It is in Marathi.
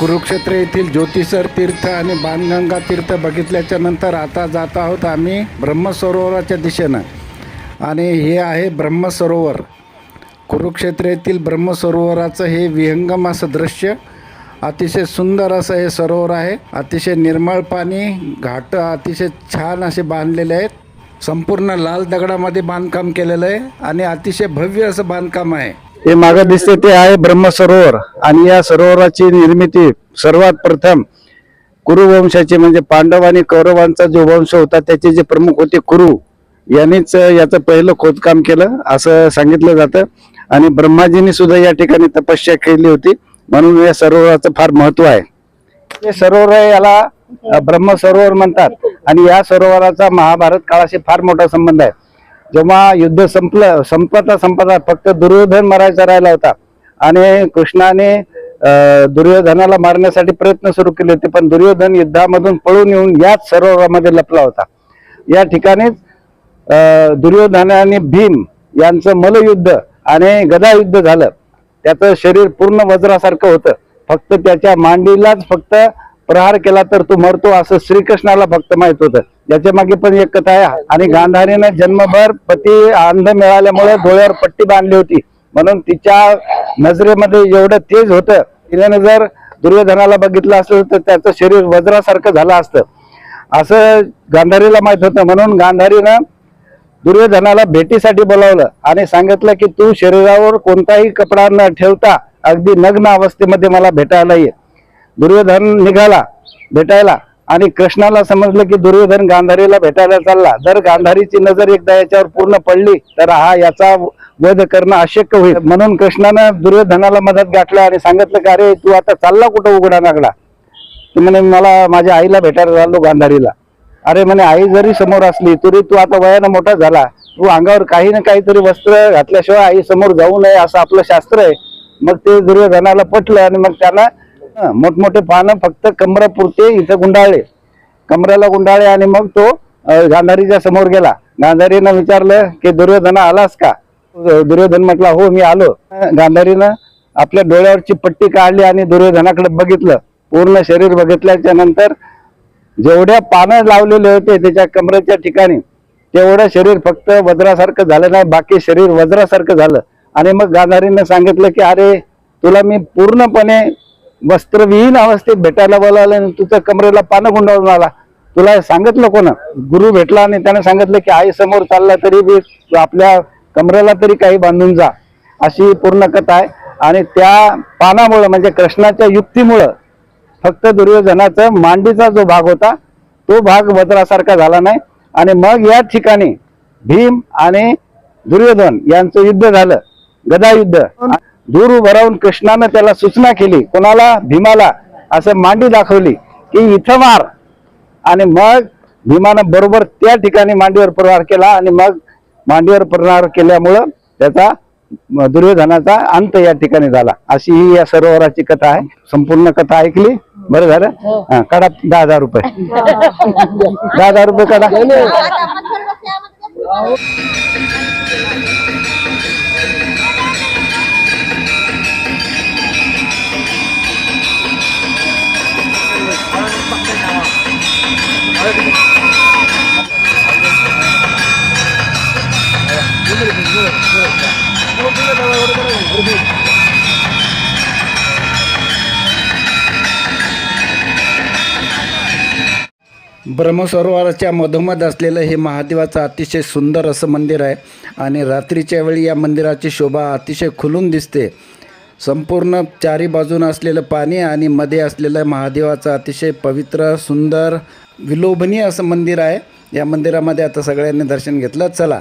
कुरुक्षेत्र येथील ज्योतिसर तीर्थ आणि बाणगंगा तीर्थ बघितल्याच्या नंतर आता जात आहोत आम्ही ब्रह्मसरोवराच्या दिशेनं. आणि हे आहे ब्रह्मसरोवर. कुरुक्षेत्र येथील ब्रह्मसरोवराचं हे विहंगम असं दृश्य. अतिशय सुंदर असं हे सरोवर आहे. अतिशय निर्मळ पाणी घाट अतिशय छान असे बांधलेले आहेत. संपूर्ण लाल दगडामध्ये बांधकाम केलेलं आहे आणि अतिशय भव्य असं बांधकाम आहे. हे मागं दिसते ते आहे ब्रह्मसरोवर आणि या सरोवराची निर्मिती सर्वात प्रथम कुरुवंशाची म्हणजे पांडव आणि कौरवांचा जो वंश होता त्याचे जे प्रमुख होते कुरु यांनीच याचं पहिलं खोदकाम केलं असं सांगितलं जातं. आणि ब्रह्माजींनी सुद्धा या ठिकाणी तपस्या केली होती. म्हणून या सरोवराचं फार महत्त्व आहे. हे सरोवर याला ब्रह्म ब्रह्मसरोवर म्हणतात. आणि या सरोवराचा महाभारत काळाशी फार मोठा संबंध आहे. जेव्हा युद्ध संपलं संपता संपता फक्त दुर्योधन मरायचा राहिला होता. आणि कृष्णाने दुर्योधनाला मारण्यासाठी प्रयत्न सुरू केले होते पण दुर्योधन युद्धामधून पळून येऊन याच सरोवरामध्ये लपला होता. या ठिकाणीच दुर्योधनाने दुर्योधन आणि भीम यांचं मलयुद्ध आणि गदायुद्ध झालं. त्याचं शरीर पूर्ण वज्रासारखं होतं. फक्त त्याच्या मांडीलाच फक्त प्रहार केला तर तो मरतो असं श्रीकृष्णाला फक्त माहीत होतं. याच्या मागे पण एक कथा आहे. आणि गांधारीने जन्मभर पती अंध मिळाल्यामुळे डोळ्यावर पट्टी बांधली होती. म्हणून तिच्या नजरेमध्ये एवढं तेज होतं. तिने जर दुर्योधनाला बघितलं असलं तर त्याचं शरीर वज्रासारखं झालं असतं. असं गांधारीला माहीत होतं. म्हणून गांधारीनं दुर्योधनाला भेटीसाठी बोलावलं आणि सांगितलं की तू शरीरावर कोणताही कपडा न ठेवता अगदी नग्न अवस्थेमध्ये मला भेटायला ये. दुर्योधन निघाला भेटायला. आणि कृष्णाला समजलं की दुर्योधन गांधारीला भेटायला चालला. जर गांधारीची नजर एकदा याच्यावर पूर्ण पडली तर हा याचा वध करणं अशक्य होईल. म्हणून कृष्णानं दुर्योधनाला मदत गाठला आणि सांगितलं की अरे तू आता चालला कुठं उघडा नागडा? म्हणे मला माझ्या आईला भेटायला चाललो गांधारीला. अरे म्हणे आई जरी समोर असली तरी तू आता वयानं मोठा झाला. तू अंगावर काही ना काहीतरी वस्त्र घातल्याशिवाय आई समोर जाऊ नये असं आपलं शास्त्र आहे. मग ते दुर्योधनाला पटलं आणि मग त्यांना मोठमोठे पानं फक्त कमरापुरते इथं गुंडाळले. कमऱ्याला गुंडाळले आणि मग तो गांधारीच्या समोर गेला. गांधारीनं विचारलं की दुर्योधन आलास का? दुर्योधन म्हटला हो मी आलो. गांधारीनं आपल्या डोळ्यावरची पट्टी काढली आणि दुर्योधनाकडे बघितलं. पूर्ण शरीर बघितल्याच्या नंतर जेवढ्या पानं लावलेले होते त्याच्या कमरेच्या ठिकाणी तेवढं शरीर फक्त वज्रासारखं झालं नाही बाकी शरीर वज्रासारखं झालं. आणि मग गांधारीनं सांगितलं की अरे तुला मी पूर्णपणे वस्त्रविहीन अवस्थेत भेटायला बोलावलं आणि तुझ्या कमरेला पानं गुंडाळून आला. तुला सांगितलं कोण? गुरु भेटला आणि त्याने सांगितलं की आई समोर चालला तरी बी आपल्या कमरेला तरी काही बांधून जा. अशी पूर्ण कथा आहे. आणि त्या पानामुळं म्हणजे कृष्णाच्या युक्तीमुळं फक्त दुर्योधनाचा मांडीचा जो भाग होता तो भाग वज्रासारखा झाला नाही. आणि मग या ठिकाणी भीम आणि दुर्योधन यांचं युद्ध झालं. गदा युद्ध दूर उभं राहून कृष्णानं त्याला सूचना केली कोणाला? भीमाला. असं मांडी दाखवली की इथं मार. आणि मग भीमानं बरोबर त्या ठिकाणी मांडीवर प्रहार केला आणि मग मांडीवर प्रहार केल्यामुळं त्याचा दुर्योधनाचा अंत या ठिकाणी झाला. अशी ही या सरोवराची कथा आहे. संपूर्ण कथा ऐकली? बरं झालं? हा, काढा. दहा हजार रुपये. दहा हजार रुपये काढा. ब्रह्मसरोवराच्या मधोमध असलेलं हे महादेवाचं अतिशय सुंदर असं मंदिर आहे. आणि रात्रीच्या वेळी या मंदिराची शोभा अतिशय खुलून दिसते. संपूर्ण चारी बाजून असलेलं पाणी आणि मध्ये असलेलं महादेवाचं अतिशय पवित्र सुंदर विलोभनीय असं मंदिर आहे. या मंदिरामध्ये आता सगळ्यांनी दर्शन घेतलं. चला.